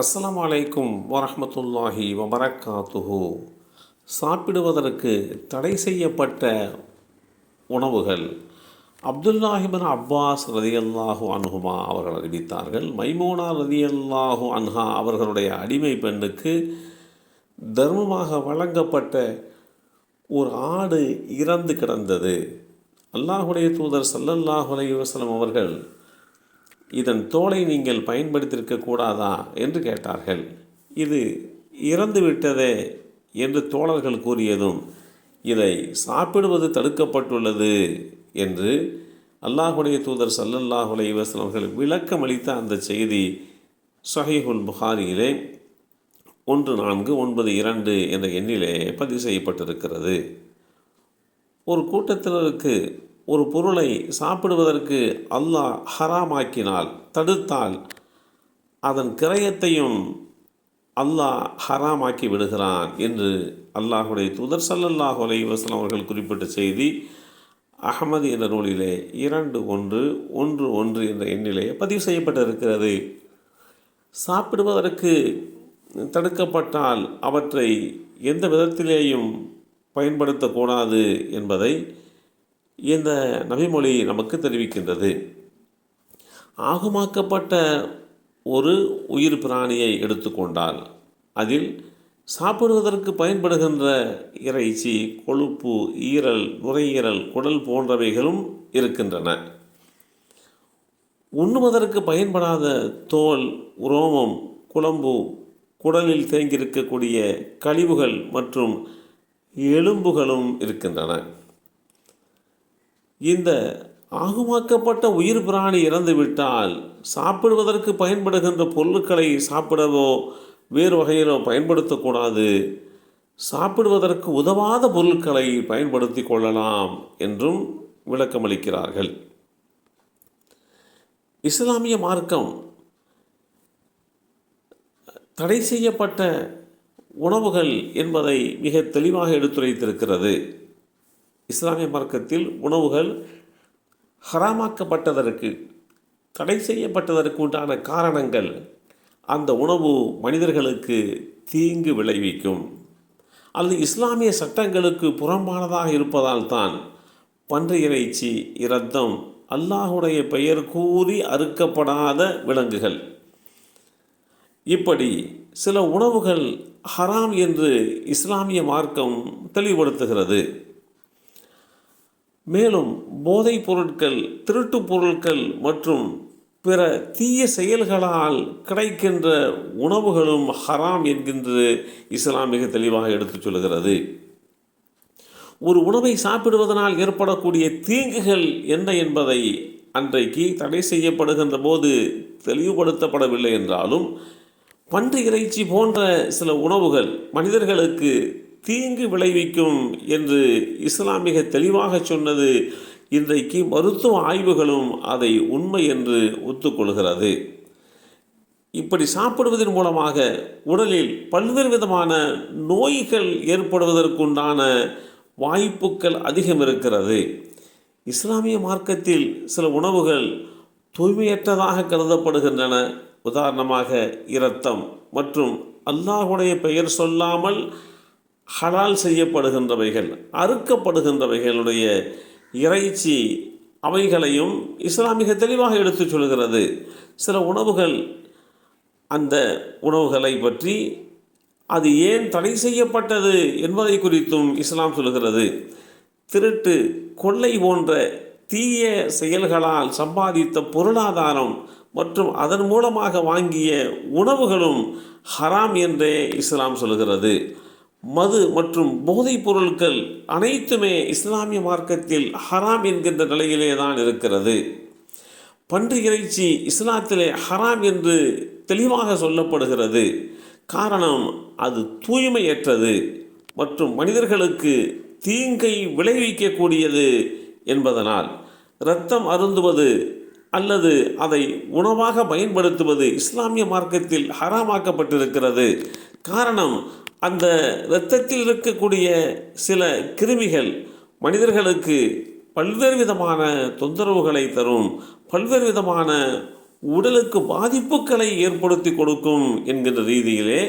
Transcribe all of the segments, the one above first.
அஸ்லாம் அலைக்கும் வரமத்துல்லாஹி வபரக்காத்துஹு. சாப்பிடுவதற்கு தடை செய்யப்பட்ட உணவுகள் அப்துல்லாஹிபின் அப்பாஸ் ரதியல்லாஹு அன்ஹுமா அவர்கள் அறிவித்தார்கள். மைமூனா ரதியல்லாஹு அன்ஹா அவர்களுடைய அடிமை பெண்ணுக்கு தர்மமாக வழங்கப்பட்ட ஒரு ஆடு இறந்து கிடந்தது. அல்லாஹுடைய தூதர் சல்லல்லாஹு அலைஹி அவர்கள் இதன் தோலை நீங்கள் பயன்படுத்தியிருக்க கூடாதா என்று கேட்டார்கள். இது இறந்து விட்டதே என்று தோழர்கள் கூறியதும் இதை சாப்பிடுவது தடுக்கப்பட்டுள்ளது என்று அல்லாஹுடைய தூதர் சல்லல்லாஹ் அலைஹி அவர்கள் விளக்கம் அளித்த அந்த செய்தி சஹீஹுல் புகாரியிலே ஒன்று நான்கு ஒன்பது இரண்டு என்ற எண்ணிலே பதிவு செய்யப்பட்டிருக்கிறது. ஒரு கூட்டத்தினருக்கு ஒரு பொருளை சாப்பிடுவதற்கு அல்லாஹ் ஹராமாக்கினால் தடுத்தால் அதன் கிரயத்தையும் அல்லாஹ் ஹராமாக்கி விடுகிறான் என்று அல்லாஹுடைய தூதர் சல்லல்லாஹ் அலைவாஸ்லாம் அவர்கள் குறிப்பிட்ட செய்தி அகமது என்ற நூலிலே இரண்டு ஒன்று ஒன்று ஒன்று என்ற எண்ணிலே பதிவு செய்யப்பட்டிருக்கிறது. சாப்பிடுவதற்கு தடுக்கப்பட்டால் அவற்றை எந்த விதத்திலேயும் பயன்படுத்தக்கூடாது என்பதை இந்த நபிமொழி நமக்கு தெரிவிக்கின்றது. ஆகுமாக்கப்பட்ட ஒரு உயிர் பிராணியை எடுத்துக்கொண்டால் அதில் சாப்பிடுவதற்கு பயன்படுகின்ற இறைச்சி கொழுப்பு ஈரல் நுரையீரல் குடல் போன்றவைகளும் இருக்கின்றன. உண்ணுவதற்கு பயன்படாத தோல் உரோமம் குழம்பு குடலில் தேங்கியிருக்கக்கூடிய கழிவுகள் மற்றும் எலும்புகளும் இருக்கின்றன. இந்த ஆகுமாக்கப்பட்ட உயிர் பிராணி இறந்துவிட்டால் சாப்பிடுவதற்கு பயன்படுகின்ற பொருட்களை சாப்பிடவோ வேறு வகையிலோ பயன்படுத்தக்கூடாது சாப்பிடுவதற்கு உதவாத பொருட்களை பயன்படுத்தி கொள்ளலாம் என்றும் விளக்கமளிக்கிறார்கள். இஸ்லாமிய மார்க்கம் தடை செய்யப்பட்ட உணவுகள் என்பதை மிக தெளிவாக எடுத்துரைத்திருக்கிறது. இஸ்லாமிய மார்க்கத்தில் உணவுகள் ஹராமாக்கப்பட்டதற்கு தடை செய்யப்பட்டதற்கு உண்டான காரணங்கள் அந்த உணவு மனிதர்களுக்கு தீங்கு விளைவிக்கும். அல்லது இஸ்லாமிய சட்டங்களுக்கு புறம்பானதாக இருப்பதால் தான் பன்றி இறைச்சி இரத்தம் அல்லாஹுடைய பெயர் கூறி அறுக்கப்படாத விலங்குகள். இப்படி சில உணவுகள் ஹராம் என்று இஸ்லாமிய மார்க்கம் தெளிவுபடுத்துகிறது. மேலும் போதைப் பொருட்கள் திருட்டு பொருட்கள் மற்றும் பிற தீய செயல்களால் கிடைக்கின்ற உணவுகளும் ஹராம் என்கின்றது இஸ்லாம் மிக தெளிவாக எடுத்துச் சொல்கிறது ஒரு உணவை சாப்பிடுவதனால் ஏற்படக்கூடிய தீங்குகள் என்ன என்பதை அன்றைக்கு தடை செய்யப்படுகின்ற போது தெளிவுபடுத்தப்படவில்லை என்றாலும் பன்றி இறைச்சி போன்ற சில உணவுகள் மனிதர்களுக்கு தீங்கு விளைவிக்கும் என்று இஸ்லாமிக தெளிவாக சொன்னது இன்றைக்கு மருத்துவ ஆய்வுகளும் அதை உண்மை என்று ஒத்துக்கொள்கிறது. இப்படி சாப்பிடுவதன் மூலமாக உடலில் பல்வேறு விதமான நோய்கள் ஏற்படுவதற்குண்டான வாய்ப்புகள் அதிகம் இருக்கிறது. இஸ்லாமிய மார்க்கத்தில் சில உணவுகள் தூய்மையற்றதாக கருதப்படுகின்றன. உதாரணமாக இரத்தம் மற்றும் அல்லாஹுடைய பெயர் சொல்லாமல் ஹலால் செய்யப்படுகின்றவைகள் அறுக்கப்படுகின்றவைகளுடைய இறைச்சி அவைகளையும் இஸ்லாமிக தெளிவாக எடுத்துச் சொல்கிறது. சில உணவுகள் அந்த உணவுகளை பற்றி அது ஏன் தடை செய்யப்பட்டது என்பதை குறித்தும் இஸ்லாம் சொல்கிறது. திருட்டு கொள்ளை போன்ற தீய செயல்களால் சம்பாதித்த பொருளாதாரம் மற்றும் அதன் மூலமாக வாங்கிய உணவுகளும் ஹராம் என்றே இஸ்லாம் சொல்கிறது. மது மற்றும் போதைப் பொருட்கள் அனைத்துமே இஸ்லாமிய மார்க்கத்தில் ஹராம் என்கின்ற நிலையிலே தான் இருக்கிறது. பன்றி இறைச்சி இஸ்லாத்திலே ஹராம் என்று தெளிவாக சொல்லப்படுகிறது. காரணம் அது தூய்மையற்றது மற்றும் மனிதர்களுக்கு தீங்கை விளைவிக்கக்கூடியது என்பதனால் இரத்தம் அருந்துவது அல்லது அதை உணவாக பயன்படுத்துவது இஸ்லாமிய மார்க்கத்தில் ஹராமாக்கப்பட்டிருக்கிறது. காரணம் அந்த இரத்தத்தில் இருக்கக்கூடிய சில கிருமிகள் மனிதர்களுக்கு பல்வேறு விதமான தொந்தரவுகளை தரும் பல்வேறு விதமான உடலுக்கு பாதிப்புகளை ஏற்படுத்தி கொடுக்கும் என்கின்ற ரீதியிலே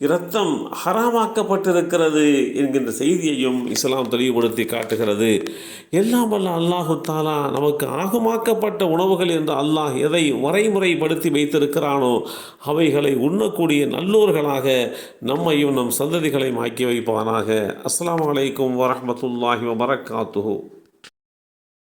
இரத்தம் ஹராமாக்கப்பட்டிருக்கிறது என்கின்ற செய்தியையும் இஸ்லாம் தெளிவுபடுத்தி காட்டுகிறது. எல்லாம் வல்ல அல்லாஹு தாலா நமக்கு ஆகமாக்கப்பட்ட உணவுகள் என்று அல்லாஹ் எதை வரைமுறைப்படுத்தி வைத்திருக்கிறானோ அவைகளை உண்ணக்கூடிய நல்லோர்களாக நம்மையும் நம் சந்ததிகளையும் ஆக்கி வைப்பானாக. அஸ்லாம் அலைக்கும் வரமத்துல்லாஹி வபரகாத்துஹு.